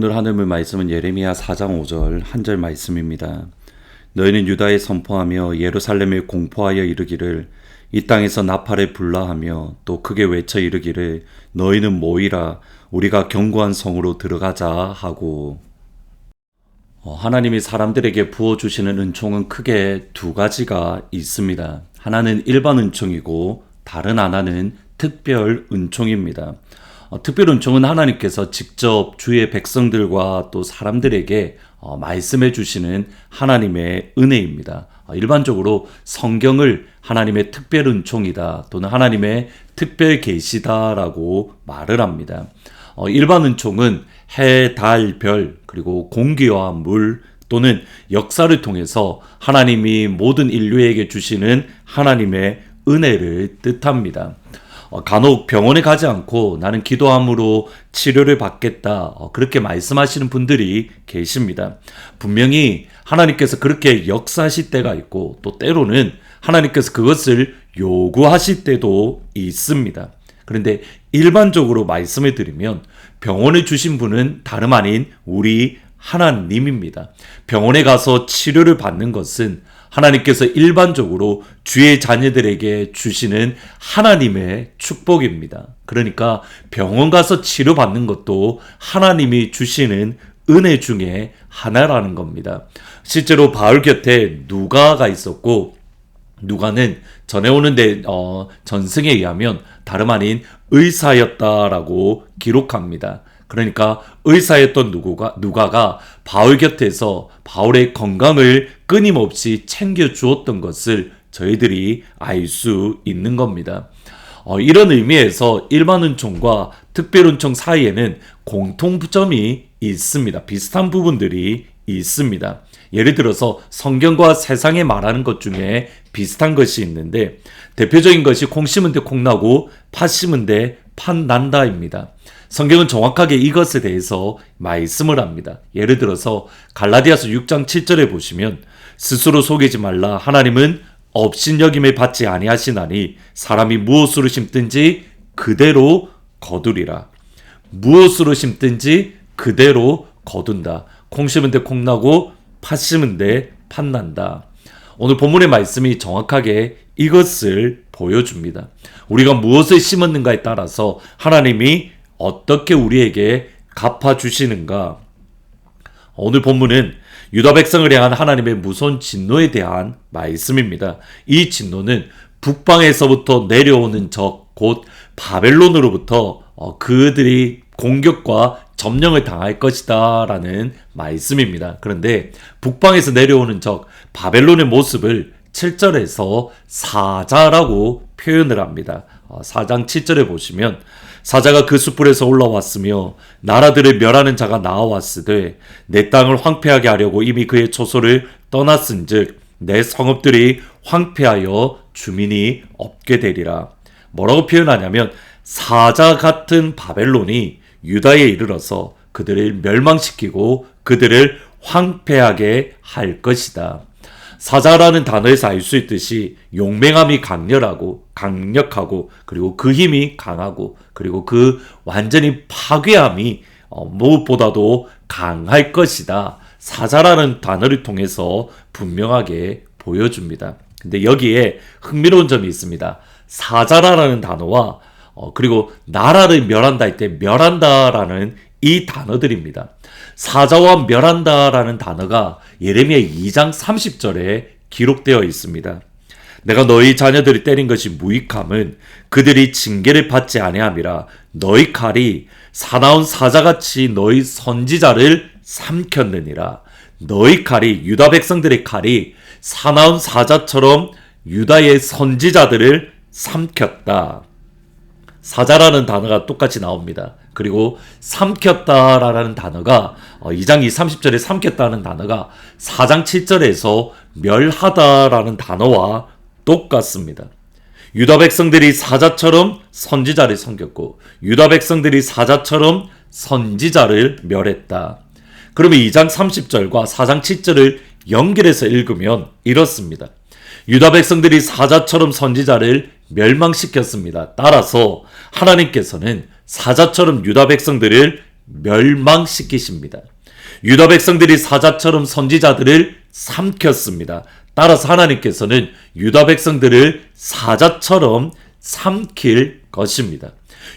어, 오늘 하늘물 말씀은 예레미야 4장 5절 한 절 말씀입니다. 너희는 유다에 선포하며 예루살렘에 공포하여 이르기를 이 땅에서 나팔을 불라하며 또 크게 외쳐 이르기를 너희는 모이라 우리가 견고한 성으로 들어가자 하고 어, 하나님이 사람들에게 부어주시는 은총은 크게 두 가지가 있습니다. 하나는 일반 은총이고 다른 하나는 특별 은총입니다. 어, 특별 은총은 하나님께서 직접 주의 백성들과 또 사람들에게 어, 말씀해 주시는 하나님의 은혜입니다. 어, 일반적으로 성경을 하나님의 특별 은총이다 또는 하나님의 특별 계시다라고 말을 합니다. 어, 일반 은총은 해, 달, 별, 그리고 공기와 물 또는 역사를 통해서 하나님이 모든 인류에게 주시는 하나님의 은혜를 뜻합니다. 어, 간혹 병원에 가지 않고 나는 기도함으로 치료를 받겠다. 어, 그렇게 말씀하시는 분들이 계십니다. 분명히 하나님께서 그렇게 역사하실 때가 있고 또 때로는 하나님께서 그것을 요구하실 때도 있습니다. 그런데 일반적으로 말씀을 드리면 병원을 주신 분은 다름 아닌 우리 하나님입니다. 병원에 가서 치료를 받는 것은 하나님께서 일반적으로 주의 자녀들에게 주시는 하나님의 축복입니다. 그러니까 병원 가서 치료받는 것도 하나님이 주시는 은혜 중에 하나라는 겁니다. 실제로 바울 곁에 누가가 있었고 누가는 전해오는데 어, 전승에 의하면 다름 아닌 의사였다라고 기록합니다. 그러니까 의사였던 누구가 누가가 바울 곁에서 바울의 건강을 끊임없이 챙겨 주었던 것을 저희들이 알 수 있는 겁니다. 어, 이런 의미에서 일반 은총과 특별 은총 사이에는 공통점이 있습니다. 비슷한 부분들이 있습니다. 예를 들어서 성경과 세상에 말하는 것 중에 비슷한 것이 있는데 대표적인 것이 콩 심은 데 콩 나고 팥 심은 데 팥 난다입니다. 성경은 정확하게 이것에 대해서 말씀을 합니다. 예를 들어서 갈라디아서 6장 7절에 보시면 스스로 속이지 말라 하나님은 업신여김을 받지 아니하시나니 사람이 무엇으로 심든지 그대로 거두리라. 무엇으로 심든지 그대로 거둔다. 콩 심은 데 콩 나고 팥 심은 데 팥 난다. 오늘 본문의 말씀이 정확하게 이것을 보여줍니다. 우리가 무엇을 심었는가에 따라서 하나님이 어떻게 우리에게 갚아주시는가? 오늘 본문은 유다 백성을 향한 하나님의 무서운 진노에 대한 말씀입니다. 이 진노는 북방에서부터 내려오는 적, 곧 바벨론으로부터 어, 그들이 공격과 점령을 당할 것이다 라는 말씀입니다. 그런데 북방에서 내려오는 적, 바벨론의 모습을 7절에서 사자라고 표현을 합니다. 4장 어, 7절에 보시면 사자가 그 숯불에서 올라왔으며 나라들을 멸하는 자가 나와왔으되 내 땅을 황폐하게 하려고 이미 그의 초소를 떠났은즉 내 성읍들이 황폐하여 주민이 없게 되리라. 뭐라고 표현하냐면 사자 같은 바벨론이 유다에 이르러서 그들을 멸망시키고 그들을 황폐하게 할 것이다. 사자라는 단어에서 알 수 있듯이 용맹함이 강렬하고 강력하고 그리고 그 힘이 강하고 그리고 그 완전히 파괴함이 어, 무엇보다도 강할 것이다. 사자라는 단어를 통해서 분명하게 보여줍니다. 근데 여기에 흥미로운 점이 있습니다. 사자라는 단어와 어, 그리고 나라를 멸한다 할 때 멸한다라는 이 단어들입니다. 사자와 멸한다라는 단어가 예레미야 2장 30절에 기록되어 있습니다. 내가 너희 자녀들이 때린 것이 무익함은 그들이 징계를 받지 아니함이라 너희 칼이 사나운 사자같이 너희 선지자를 삼켰느니라 너희 칼이 유다 백성들의 칼이 사나운 사자처럼 유다의 선지자들을 삼켰다. 사자라는 단어가 똑같이 나옵니다. 그리고 삼켰다라는 단어가 2장 2, 30절에 삼켰다는 단어가 4장 7절에서 멸하다라는 단어와 똑같습니다. 유다 백성들이 사자처럼 선지자를 섬겼고 유다 백성들이 사자처럼 선지자를 멸했다. 그러면 2장 30절과 4장 7절을 연결해서 읽으면 이렇습니다. 유다 백성들이 사자처럼 선지자를 멸망시켰습니다. 따라서 하나님께서는 사자처럼 유다 백성들을 멸망시키십니다. 유다 백성들이 사자처럼 선지자들을 삼켰습니다. 따라서 하나님께서는 유다 백성들을 사자처럼 삼킬 것입니다.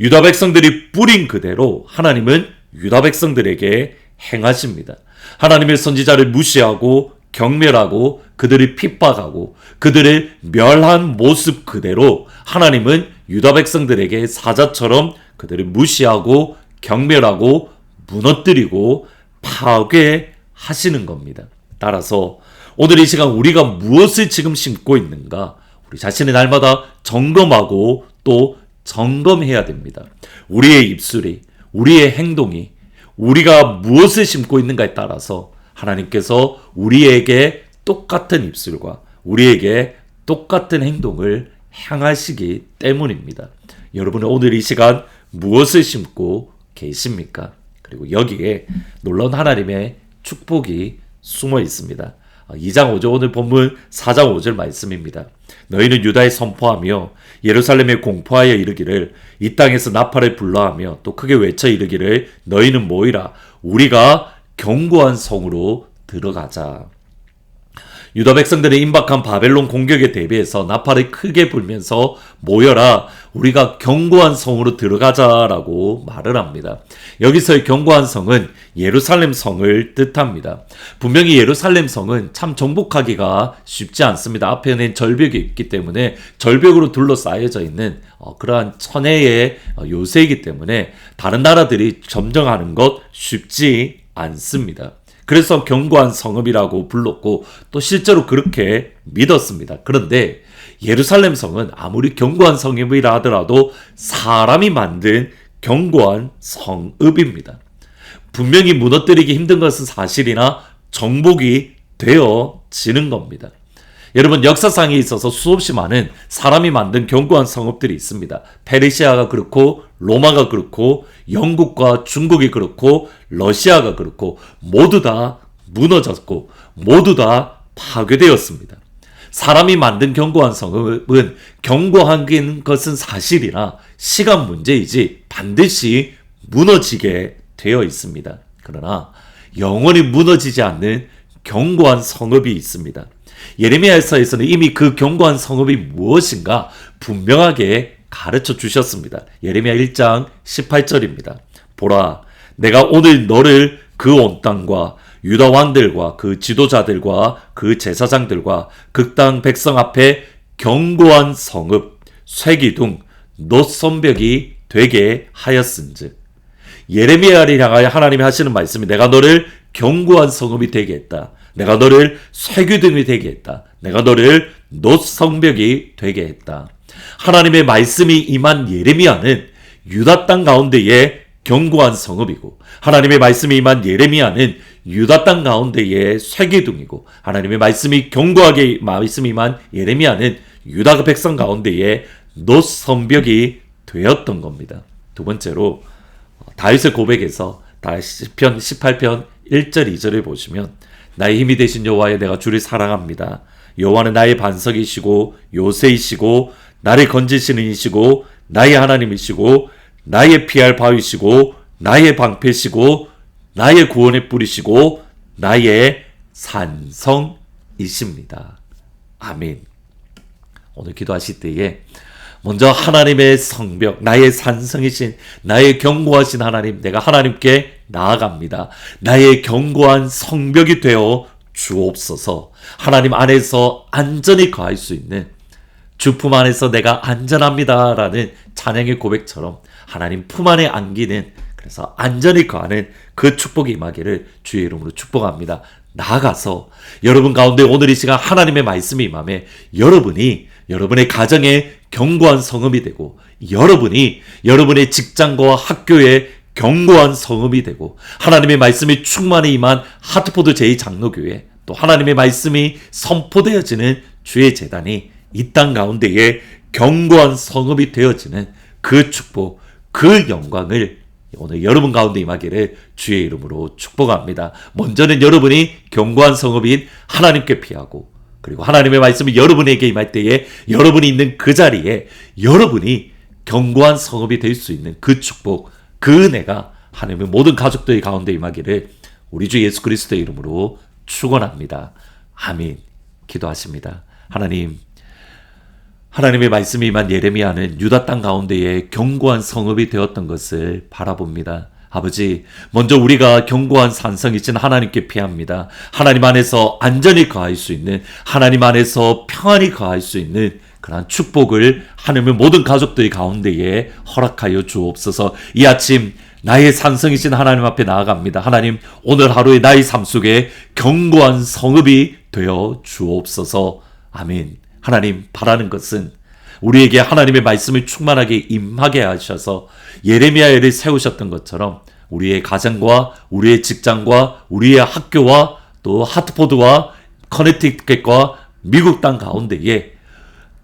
유다 백성들이 뿌린 그대로 하나님은 유다 백성들에게 행하십니다. 하나님의 선지자를 무시하고 경멸하고 그들을 핍박하고 그들을 멸한 모습 그대로 하나님은 유다 백성들에게 사자처럼 그들을 무시하고 경멸하고 무너뜨리고 파괴하시는 겁니다. 따라서 오늘 이 시간 우리가 무엇을 지금 심고 있는가 우리 자신의 날마다 점검하고 또 점검해야 됩니다. 우리의 입술이 우리의 행동이 우리가 무엇을 심고 있는가에 따라서 하나님께서 우리에게 똑같은 입술과 우리에게 똑같은 행동을 향하시기 때문입니다. 여러분은 오늘 이 시간 무엇을 심고 계십니까? 그리고 여기에 놀라운 하나님의 축복이 숨어 있습니다. 2장 5절 오늘 본문 4장 5절 말씀입니다. 너희는 유다에 선포하며 예루살렘에 공포하여 이르기를 이 땅에서 나팔을 불러하며 또 크게 외쳐 이르기를 너희는 모이라 우리가 견고한 성으로 들어가자. 유다 백성들의 임박한 바벨론 공격에 대비해서 나팔을 크게 불면서 모여라 우리가 견고한 성으로 들어가자라고 말을 합니다. 여기서의 견고한 성은 예루살렘 성을 뜻합니다. 분명히 예루살렘 성은 참 정복하기가 쉽지 않습니다. 앞에는 절벽이 있기 때문에 절벽으로 둘러싸여져 있는 어, 그러한 천혜의 어, 요새이기 때문에 다른 나라들이 점령하는 것 쉽지 않습니다. 그래서 견고한 성읍이라고 불렀고 또 실제로 그렇게 믿었습니다. 그런데 예루살렘 성은 아무리 견고한 성읍이라 하더라도 사람이 만든 견고한 성읍입니다. 분명히 무너뜨리기 힘든 것은 사실이나 정복이 되어지는 겁니다. 여러분 역사상에 있어서 수없이 많은 사람이 만든 견고한 성읍들이 있습니다. 페르시아가 그렇고 로마가 그렇고 영국과 중국이 그렇고 러시아가 그렇고 모두 다 무너졌고 모두 다 파괴되었습니다. 사람이 만든 견고한 성읍은 견고한 것은 사실이나 시간 문제이지 반드시 무너지게 되어 있습니다. 그러나 영원히 무너지지 않는 견고한 성읍이 있습니다. 예레미야서에서는 이미 그 견고한 성읍이 무엇인가 분명하게 가르쳐 주셨습니다. 예레미야 1장 18절입니다. 보라, 내가 오늘 너를 그 온 땅과 유다 왕들과 그 지도자들과 그 제사장들과 극당 백성 앞에 견고한 성읍, 쇠기둥, 놋선벽이 되게 하였은즉 예레미야를 향하여 하나님이 하시는 말씀이 내가 너를 견고한 성읍이 되게 했다. 내가 너를 쇠규등이 되게 했다. 내가 너를 놋성벽이 되게 했다. 하나님의 말씀이 임한 예레미야는 유다 땅 가운데에 견고한 성읍이고 하나님의 말씀이 임한 예레미야는 유다 땅 가운데에 쇠기둥이고 하나님의 말씀이 견고하게 말씀이 임한 예레미야는 유다 백성 가운데에 놋성벽이 되었던 겁니다. 두 번째로 다윗의 고백에서 다시 편 18편 1절 2절을 보시면 나의 힘이 되신 여호와여 내가 주를 사랑합니다. 여호와는 나의 반석이시고 요새이시고 나를 건지시는 이시고 나의 하나님이시고 나의 피할 바위시고 나의 방패시고 나의 구원의 뿌리시고 나의 산성이십니다. 아멘. 오늘 기도하실 때에 먼저 하나님의 성벽, 나의 산성이신, 나의 견고하신 하나님, 내가 하나님께 나아갑니다. 나의 견고한 성벽이 되어 주옵소서. 하나님 안에서 안전히 거할 수 있는 주품 안에서 내가 안전합니다 라는 찬양의 고백처럼 하나님 품 안에 안기는 그래서 안전히 거하는 그 축복이 임하기를 주의 이름으로 축복합니다. 나아가서 여러분 가운데 오늘 이 시간 하나님의 말씀이 임함에 여러분이 여러분의 가정에 견고한 성음이 되고 여러분이 여러분의 직장과 학교에 견고한 성음이 되고 하나님의 말씀이 충만히 임한 하트포드 제2장로교회 또 하나님의 말씀이 선포되어지는 주의 재단이 이 땅 가운데에 견고한 성읍이 되어지는 그 축복, 그 영광을 오늘 여러분 가운데 임하기를 주의 이름으로 축복합니다. 먼저는 여러분이 견고한 성읍인 하나님께 피하고 그리고 하나님의 말씀이 여러분에게 임할 때에 여러분이 있는 그 자리에 여러분이 견고한 성읍이 될 수 있는 그 축복, 그 은혜가 하나님의 모든 가족들의 가운데 임하기를 우리 주 예수 그리스도의 이름으로 축원합니다. 아멘. 기도하십니다. 하나님 하나님의 말씀이 임한 예레미야는 유다 땅 가운데에 견고한 성읍이 되었던 것을 바라봅니다. 아버지, 먼저 우리가 견고한 산성이신 하나님께 피합니다. 하나님 안에서 안전히 거할 수 있는, 하나님 안에서 평안히 거할 수 있는 그러한 축복을 하나님의 모든 가족들의 가운데에 허락하여 주옵소서. 이 아침 나의 산성이신 하나님 앞에 나아갑니다. 하나님, 오늘 하루의 나의 삶 속에 견고한 성읍이 되어 주옵소서. 아멘. 하나님, 바라는 것은 우리에게 하나님의 말씀을 충만하게 임하게 하셔서 예레미야를 세우셨던 것처럼 우리의 가정과 우리의 직장과 우리의 학교와 또 하트포드와 커네티켓과 미국 땅 가운데에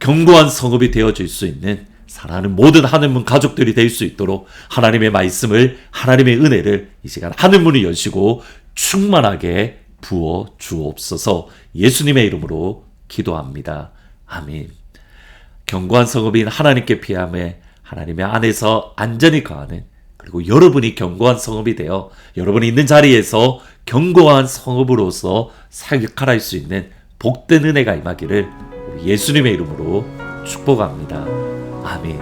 견고한 성읍이 되어질 수 있는 사랑하는 모든 하늘문 가족들이 될 수 있도록 하나님의 말씀을 하나님의 은혜를 이 시간 하늘문을 여시고 충만하게 부어 주옵소서 예수님의 이름으로 기도합니다. 아멘. 견고한 성읍인 하나님께 피함에 하나님의 안에서 안전히 거하는 그리고 여러분이 견고한 성읍이 되어 여러분이 있는 자리에서 견고한 성읍으로서 사역할 수 있는 복된 은혜가 임하기를 예수님의 이름으로 축복합니다. 아멘.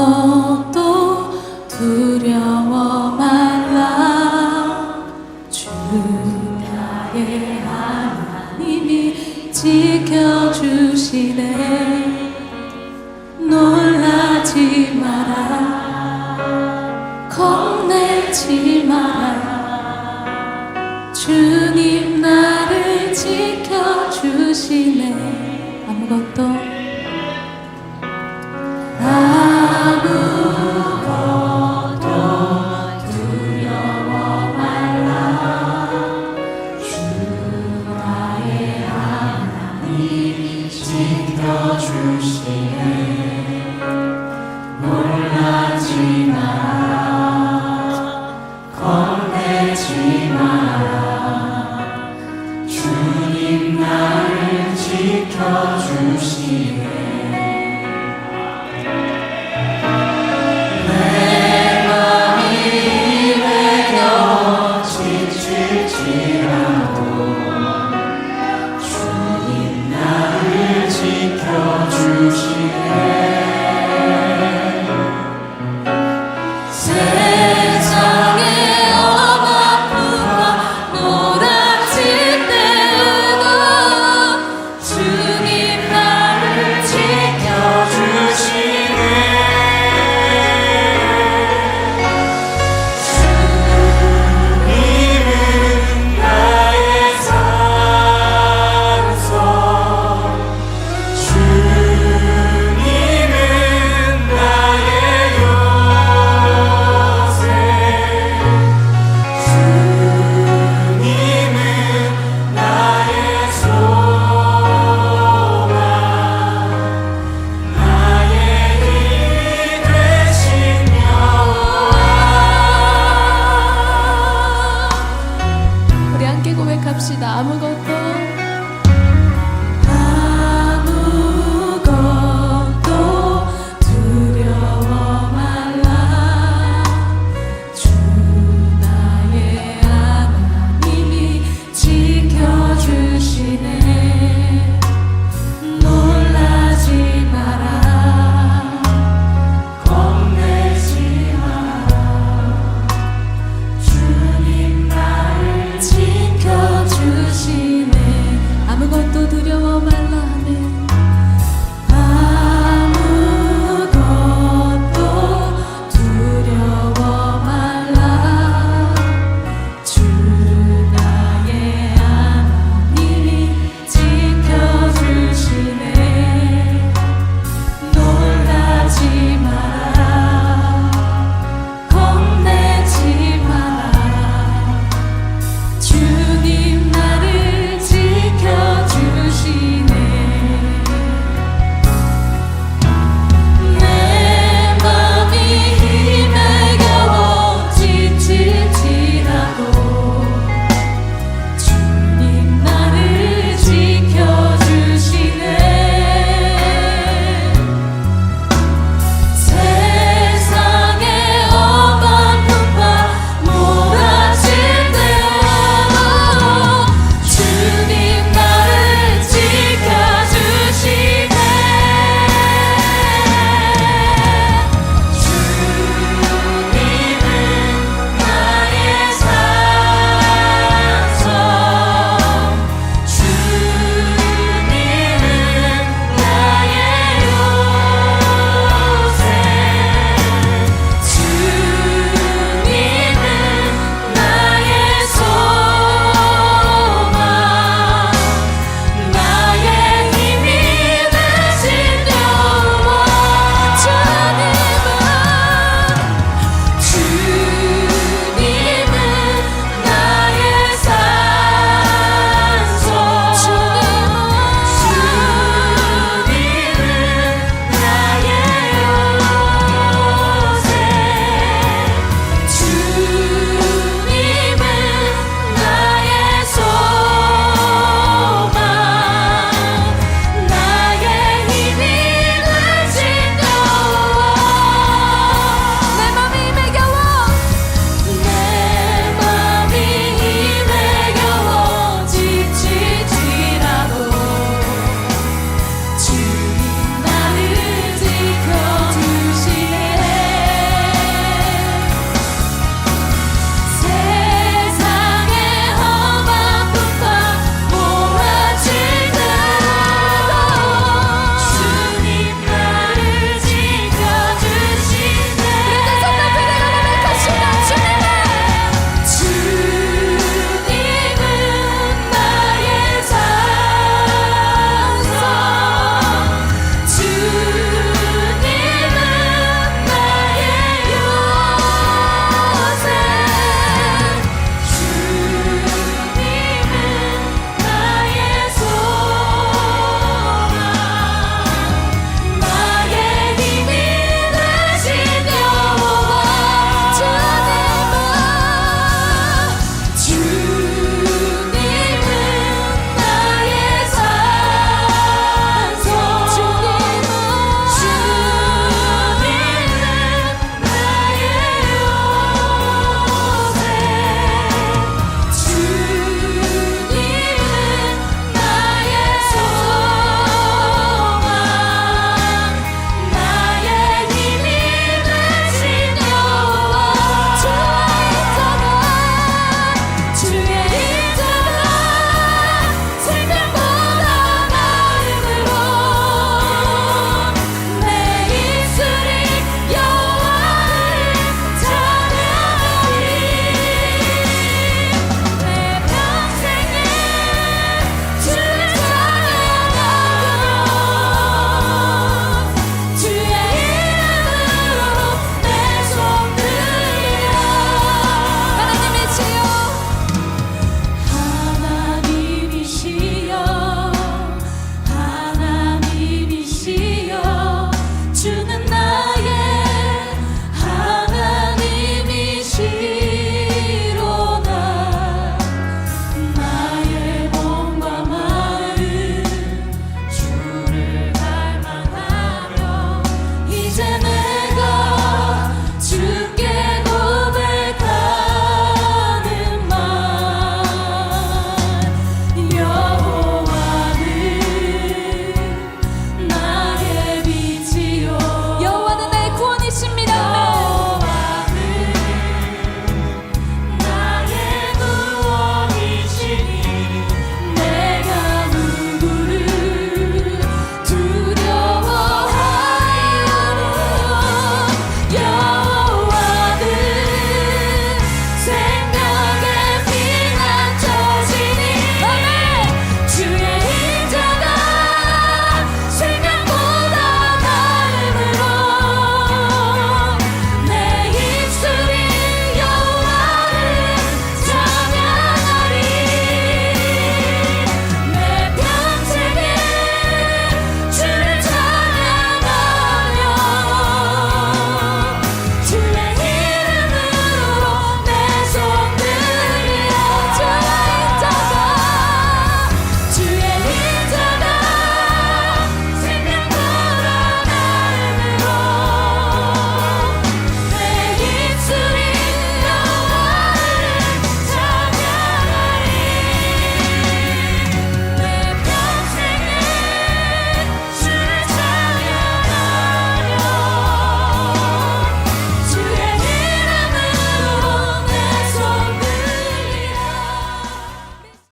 아무것도 두려워 말라 주 나의 하나님이 지켜주시네 놀라지 마라 겁내지 마라 주님 나를 지켜주시네. 아무것도